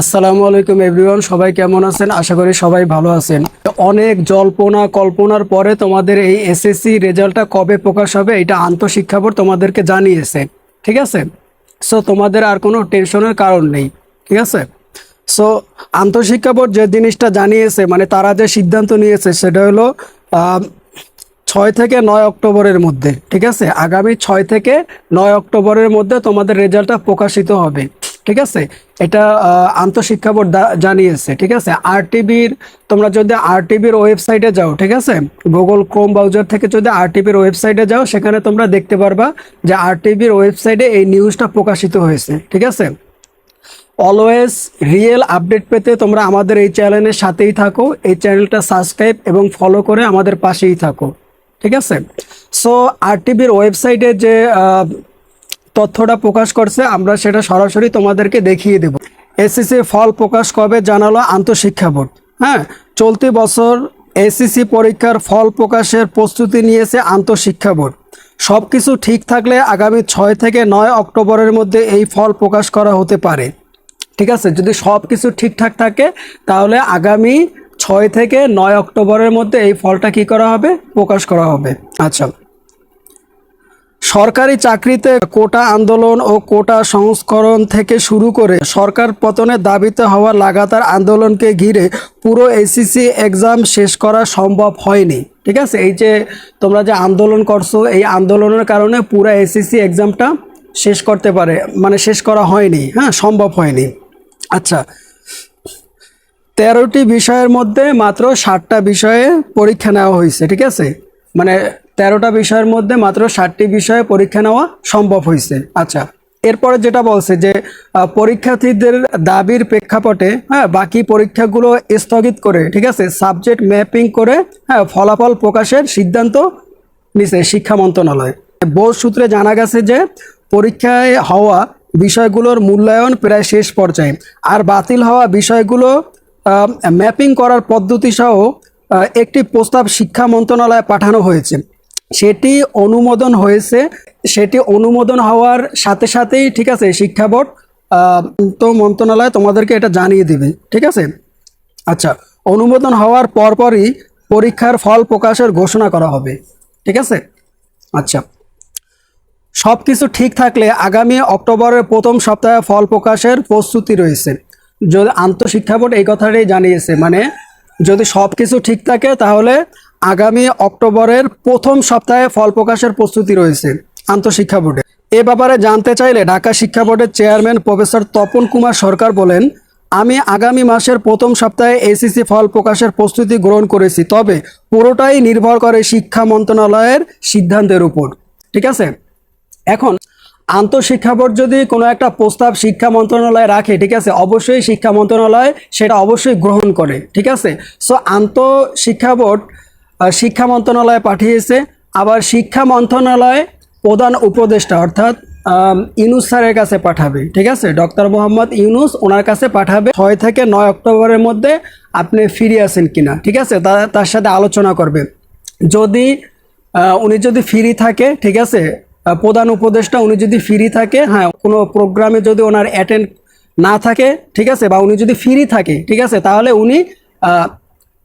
আসসালামু আলাইকুম এভরিওয়ান, সবাই কেমন আছেন? আশা করি সবাই ভালো আছেন। অনেক জল্পনা কল্পনার পরে তোমাদের এই এসএসসি রেজাল্টটা কবে প্রকাশ হবে এটা আন্তঃশিক্ষা বোর্ড তোমাদেরকে জানিয়েছে, ঠিক আছে? সো তোমাদের আর কোনো টেনশনের কারণ নেই, ঠিক আছে? সো আন্তঃশিক্ষা বোর্ড যে জিনিসটা জানিয়েছে মানে তারা যে সিদ্ধান্ত নিয়েছে সেটা হলো ছয় থেকে নয় অক্টোবরের মধ্যে, ঠিক আছে? আগামী ছয় থেকে নয় অক্টোবরের মধ্যে তোমাদের রেজাল্টটা প্রকাশিত হবে। ঠিক আছে? এটা আন্তঃশিক্ষা বোর্ড জানিয়েছে, ঠিক আছে? আরটিভির তোমরা যদি আরটিভির ওয়েবসাইটে যাও, ঠিক আছে? গুগল ক্রোম ব্রাউজার থেকে যদি আরটিভির ওয়েবসাইটে যাও, সেখানে তোমরা দেখতে পারবা যে আরটিভির ওয়েবসাইটে এই নিউজটা প্রকাশিত হয়েছে, ঠিক আছে? অলওয়েজ রিয়েল আপডেট পেতে তোমরা আমাদের এই চ্যানেলের সাথেই থাকো, এই চ্যানেলটা সাবস্ক্রাইব এবং ফলো করে আমাদের পাশেই থাকো, ঠিক আছে? সো আরটিভির ওয়েবসাইটে যে তথ্যটা প্রকাশ করছে, আমরা সেটা সরাসরি তোমাদেরকে দেখিয়ে দেব। এসএসসি ফল প্রকাশ কবে জানালো আন্তঃশিক্ষা বোর্ড। হ্যাঁ চলতি বছর এসএসসি পরীক্ষার ফল প্রকাশের প্রস্তুতি নিয়েছে আন্তঃশিক্ষা বোর্ড। সব কিছু ঠিক থাকলে আগামী ছয় থেকে নয় অক্টোবরের মধ্যে এই ফল প্রকাশ করা হতে পারে। ঠিক আছে, যদি সব কিছু ঠিকঠাক থাকে, তাহলে আগামী ছয় থেকে নয় অক্টোবরের মধ্যে এই ফলটা কি করা হবে? প্রকাশ করা হবে। আচ্ছা। সরকারি চাকরিতে কোটা আন্দোলন ও কোটা সংস্করণ থেকে শুরু করে সরকার পতনের দাবিতে হওয়া লাগাতার আন্দোলনকে ঘিরে পুরো এসিসি এক্সাম শেষ করা সম্ভব হয়নি। ঠিক আছে? এই যে তোমরা যে আন্দোলন করছ, এই আন্দোলনের কারণে পুরো এসিসি এক্সামটা শেষ করতে পারে মানে শেষ করা হয়নি হ্যাঁ সম্ভব হয়নি। আচ্ছা তেরোটি বিষয়ের মধ্যে মাত্র ষাটটা বিষয়ে পরীক্ষা নেওয়া হয়েছে, ঠিক আছে? মানে তেরোটা বিষয়ের মধ্যে মাত্র ষাটটি বিষয়ে পরীক্ষা নেওয়া সম্ভব হয়েছে। আচ্ছা এরপরে যেটা বলছে যে পরীক্ষার্থীদের দাবির প্রেক্ষাপটে হ্যাঁ বাকি পরীক্ষাগুলো স্থগিত করে, ঠিক আছে, সাবজেক্ট ম্যাপিং করে হ্যাঁ ফলাফল প্রকাশের সিদ্ধান্ত নিছে শিক্ষা মন্ত্রণালয়। বোর্ড সূত্রে জানা গেছে যে, পরীক্ষায় হওয়া বিষয়গুলোর মূল্যায়ন প্রায় শেষ পর্যায়ে, আর বাতিল হওয়া বিষয়গুলো ম্যাপিং করার পদ্ধতি সহ একটি প্রস্তাব শিক্ষা মন্ত্রণালয়ে পাঠানো হয়েছে। সেটি অনুমোদন হয়েছে। সেটি অনুমোদন হওয়ার সাথে সাথেই, ঠিক আছে, শিক্ষা বোর্ড তো মন্ত্রণালয় তোমাদেরকে এটা জানিয়ে দিবে, ঠিক আছে? আচ্ছা অনুমোদন হওয়ার পরপরই পরীক্ষার ফল প্রকাশের ঘোষণা করা হবে, ঠিক আছে? আচ্ছা সব কিছু ঠিক থাকলে আগামী অক্টোবরের প্রথম সপ্তাহে ফল প্রকাশের প্রস্তুতি রয়েছে। যদি আন্তঃশিক্ষা বোর্ড এই কথাটাই জানিয়েছে মানে যদি সব কিছু ঠিক থাকে তাহলে আগামী অক্টোবরের প্রথম সপ্তাহে ফল প্রকাশের প্রস্তুতি রয়েছে আন্তঃশিক্ষা বোর্ডে। এ ব্যাপারে জানতে চাইলে ঢাকা শিক্ষা বোর্ডের চেয়ারম্যান প্রফেসর তপন কুমার সরকার বলেন, আমি আগামী মাসের প্রথম সপ্তাহে এসিসি ফল প্রকাশের প্রস্তুতি গ্রহণ করেছি, তবে পুরোটাই নির্ভর করে শিক্ষা মন্ত্রণালয়ের সিদ্ধান্তের উপর। ঠিক আছে? এখন, আন্তঃশিক্ষা বোর্ড যদি কোনো একটা প্রস্তাব শিক্ষা মন্ত্রণালয়ে রাখে, ঠিক আছে, অবশ্যই শিক্ষা মন্ত্রণালয় সেটা অবশ্যই গ্রহণ করে, ঠিক আছে? সো আন্তঃশিক্ষা বোর্ড শিক্ষা মন্ত্রণালয়ে পাঠিয়েছে। আবার শিক্ষা মন্ত্রণালয় প্রধান উপদেষ্টা অর্থাৎ ইউনুস স্যারের কাছে পাঠাবে, ঠিক আছে? ডক্টর মোহাম্মদ ইউনুস ওনার কাছে পাঠাবে ছয় থেকে নয় অক্টোবরের মধ্যে আপনি ফিরে আসেন কিনা, ঠিক আছে? তার সাথে আলোচনা করবে। যদি উনি যদি ফ্রি থাকে, ঠিক আছে? প্রধান উপদেষ্টা উনি যদি ফ্রি থাকে হ্যাঁ কোনো প্রোগ্রামে যদি ওনার অ্যাটেন্ড না থাকে, ঠিক আছে? বা উনি যদি ফ্রি থাকে, ঠিক আছে? তাহলে উনি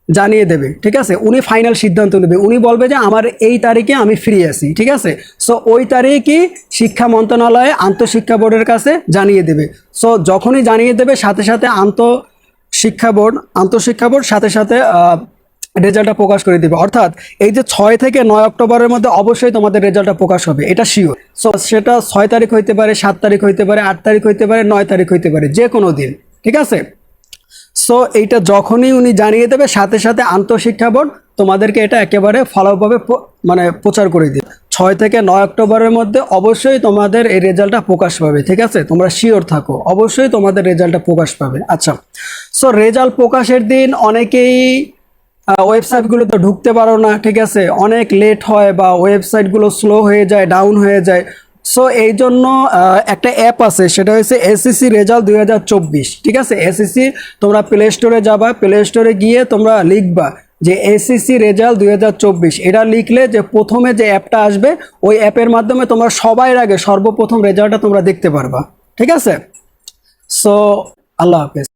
জানিয়ে দেবে, ঠিক আছে? উনি ফাইনাল সিদ্ধান্ত নেবে। উনি বলবে যে, আমার এই তারিখে আমি ফ্রি আছি ঠিক আছে? সো ওই তারিখই শিক্ষা মন্ত্রণালয়ে আন্তঃশিক্ষা বোর্ডের কাছে জানিয়ে দেবে। সো যখনই জানিয়ে দেবে, সাথে সাথে আন্ত শিক্ষা বোর্ড, আন্তঃশিক্ষা বোর্ড সাথে সাথে রেজাল্টটা প্রকাশ করে দিবে। অর্থাৎ, এই যে ছয় থেকে নয় অক্টোবরের মধ্যে অবশ্যই তোমাদের রেজাল্টটা প্রকাশ হবে, এটা শিওর সো সেটা ছয় তারিখ হইতে পারে, সাত তারিখ হইতে পারে, আট তারিখ হইতে পারে, নয় তারিখ হইতে পারে যে কোনো দিন, ঠিক আছে? সো এইটা যখনই উনি জানিয়ে দেবে, সাথে সাথে আন্তঃশিক্ষা বোর্ড তোমাদেরকে এটা একেবারে ফলোভাবে মানে প্রচার করে দিবে। ছয় থেকে নয় অক্টোবরের মধ্যে অবশ্যই তোমাদের এই রেজাল্টটা প্রকাশ পাবে, ঠিক আছে? তোমরা শিওর থাকো, অবশ্যই তোমাদের রেজাল্টটা প্রকাশ পাবে। আচ্ছা সো রেজাল্ট প্রকাশের দিন অনেকেই ওয়েবসাইটগুলোতে ঢুকতে পারো না, ঠিক আছে? অনেক লেট হয় বা ওয়েবসাইটগুলো স্লো হয়ে যায় ডাউন হয়ে যায়। সো এই জন্য একটা অ্যাপ আছে, সেটা হচ্ছে এসএসসি রেজাল্ট দুই হাজার চব্বিশ। ঠিক আছে? এসএসসি তোমরা প্লে স্টোরে যাবা প্লে স্টোরে গিয়ে তোমরা লিখবা যে এসএসসি রেজাল্ট দুই হাজার চব্বিশ। এটা লিখলে যে প্রথমে যে অ্যাপটা আসবে, ওই অ্যাপের মাধ্যমে তোমরা সবার আগে সর্বপ্রথম রেজাল্টটা তোমরা দেখতে পারবা। ঠিক আছে? সো আল্লাহ হাফেজ।